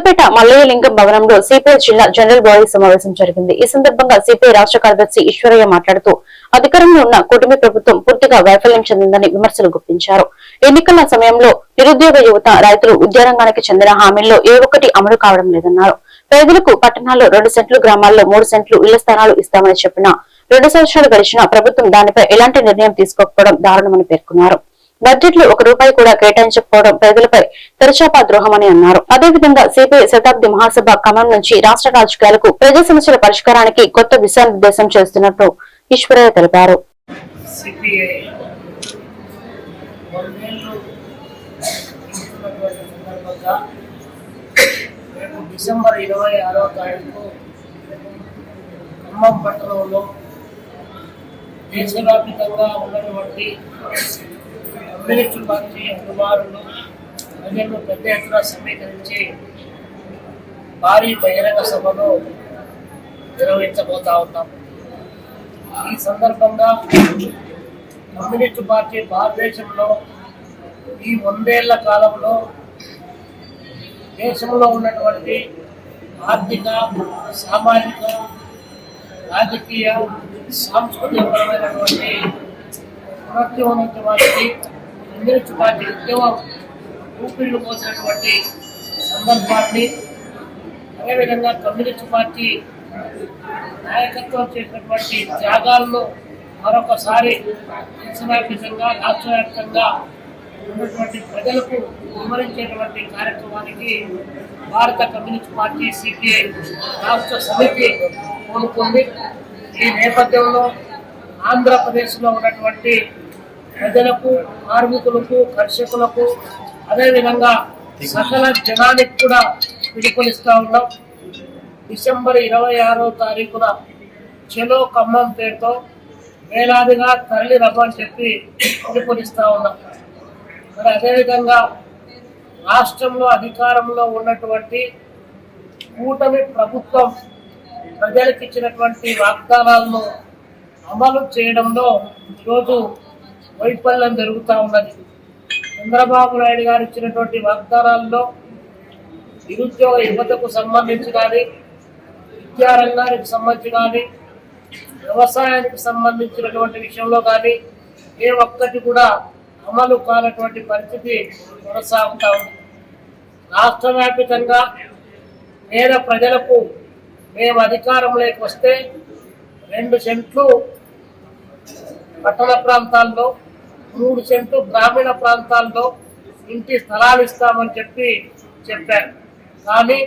కొత్తపేట మల్లయ్యలింగం భవనంలో సిపిఐ జిల్లా general body సమావేశం జరిగింది. ఈ సందర్భంగా సిపిఐ రాష్ట్ర కార్యదర్శి ఈశ్వరయ్య మాట్లాడుతూ అధికారంలో ఉన్న కూటమి ప్రభుత్వం పూర్తిగా వైఫల్యం చెందిందని విమర్శలు గుప్పించారు. ఎన్నికల సమయంలో నిరుద్యోగ యువత రైతులు ఉద్యారంగానికి చెందిన హామీల్లో ఏ ఒక్కటి అమలు కావడం లేదన్నారు. పేదలకు పట్టణాల్లో రెండు సెంట్లు గ్రామాల్లో మూడు సెంట్లు ఇళ్ళ స్థానాలు ఇస్తామని చెప్పిన రెండు సంవత్సరాలు గడిచినా ప్రభుత్వం దానిపై ఎలాంటి నిర్ణయం తీసుకోకపోవడం దారుణమని పేర్కొన్నారు. బడ్జెట్లో ఒక రూపాయి కూడా కేటాయించకపోవడం ప్రజలపై తెరచాపా ద్రోహమని అన్నారు. అదేవిధంగా సిపిఐ శతాబ్ది మహాసభ ఖమ్మం నుంచి రాష్ట్ర రాజకీయాలకు ప్రజా సమస్యల పరిష్కారానికి కొత్త దిశానిర్దేశం చేస్తున్నట్టు ఈశ్వరయ్య తెలిపారు. డిసెంబర్ ఇరవై తారీఖు ఖమ్మం పట్టణంలో దేశవ్యాప్తంగా ఉన్నటువంటి కమ్యూనిస్టు పార్టీ కుమారులు ప్రజలు పెద్ద ఎత్తున సమీకరించి భారీ బహిరంగ సభను నిర్వహించబోతా ఉన్నాం. ఈ సందర్భంగా కమ్యూనిస్టు పార్టీ భారతదేశంలో ఈ వందేళ్ళ కాలంలో దేశంలో ఉన్నటువంటి ఆర్థిక సామాజిక రాజకీయ సాంస్కృతికపరమైనటువంటి పునరుద్ధరించినటువంటి కమ్యూనిస్టు పార్టీ ఉద్యమం ఊపిళ్ళు పోసినటువంటి సందర్భాన్ని అదేవిధంగా కమ్యూనిస్ట్ పార్టీ నాయకత్వం చేసినటువంటి త్యాగాలను మరొకసారి దేశవ్యాప్తంగా రాష్ట్ర వ్యాప్తంగా ఉన్నటువంటి ప్రజలకు వివరించేటువంటి కార్యక్రమానికి భారత కమ్యూనిస్ట్ పార్టీ సిపిఐ రాష్ట్ర సమితి కోరుకుంది ఈ నేపథ్యంలో ఆంధ్రప్రదేశ్లో ఉన్నటువంటి ప్రజలకు కార్మికులకు కర్షకులకు అదేవిధంగా సకల జనానికి కూడా పిలుపునిస్తా ఉన్నాం. డిసెంబర్ ఇరవై ఆరో తారీఖున చెలో ఖమ్మం పేరుతో వేలాదిగా తరలి రమ్మని చెప్పి పిలుపునిస్తా ఉన్నాం. మరి అదేవిధంగా రాష్ట్రంలో అధికారంలో ఉన్నటువంటి కూటమి ప్రభుత్వం ప్రజలకు ఇచ్చినటువంటి వాగ్దానాలను అమలు చేయడంలో ఈరోజు వైఫల్యం జరుగుతూ ఉన్నది. చంద్రబాబు నాయుడు గారు ఇచ్చినటువంటి వాగ్దానాల్లో నిరుద్యోగ యువతకు సంబంధించి కానీ విద్యారంగానికి సంబంధించి కానీ వ్యవసాయానికి సంబంధించినటువంటి విషయంలో కానీ ఏ ఒక్కటి కూడా అమలు కానటువంటి పరిస్థితి కొనసాగుతూ ఉంది. రాష్ట్ర వ్యాప్తంగా పేద ప్రజలకు మేము అధికారంలోకి వస్తే రెండు సెంట్లు పట్టణ ప్రాంతాల్లో మూడు సెంట్లు గ్రామీణ ప్రాంతాల్లో ఇంటి స్థలాలు ఇస్తామని చెప్పి చెప్పారు. కానీ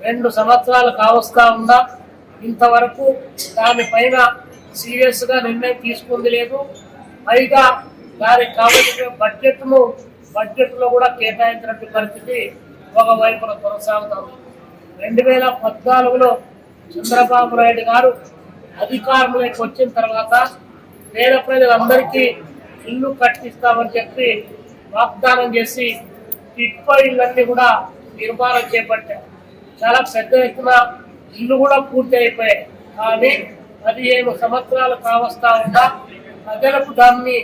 రెండు సంవత్సరాలు కావస్తా ఉందా ఇంతవరకు దానిపైన సీరియస్గా నిర్ణయం తీసుకుంది లేదు. పైగా దానికి కావలసిన బడ్జెట్ను బడ్జెట్లో కూడా కేటాయించినట్టు పరిస్థితి ఒకవైపున కొనసాగుతాము రెండు వేల పద్నాలుగులో చంద్రబాబు నాయుడు గారు అధికారంలోకి వచ్చిన తర్వాత పేద ప్రజలందరికీ ఇల్లు కట్టిస్తామని చెప్పి వాగ్దానం చేసి ఇప్ప ఇళ్ళన్నీ కూడా నిర్మాణం చేపట్టారు. చాలా పెద్ద ఎత్తున ఇల్లు కూడా పూర్తి అయిపోయాయి. కానీ పదిహేను సంవత్సరాలు కావస్తా ఉందా ప్రజలకు దాన్ని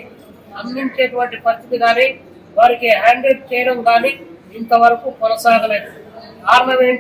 అందించేటువంటి పరిస్థితి కానీ వారికి హ్యాండిల్ చేయడం కానీ ఇంతవరకు కొనసాగలేదు. కారణం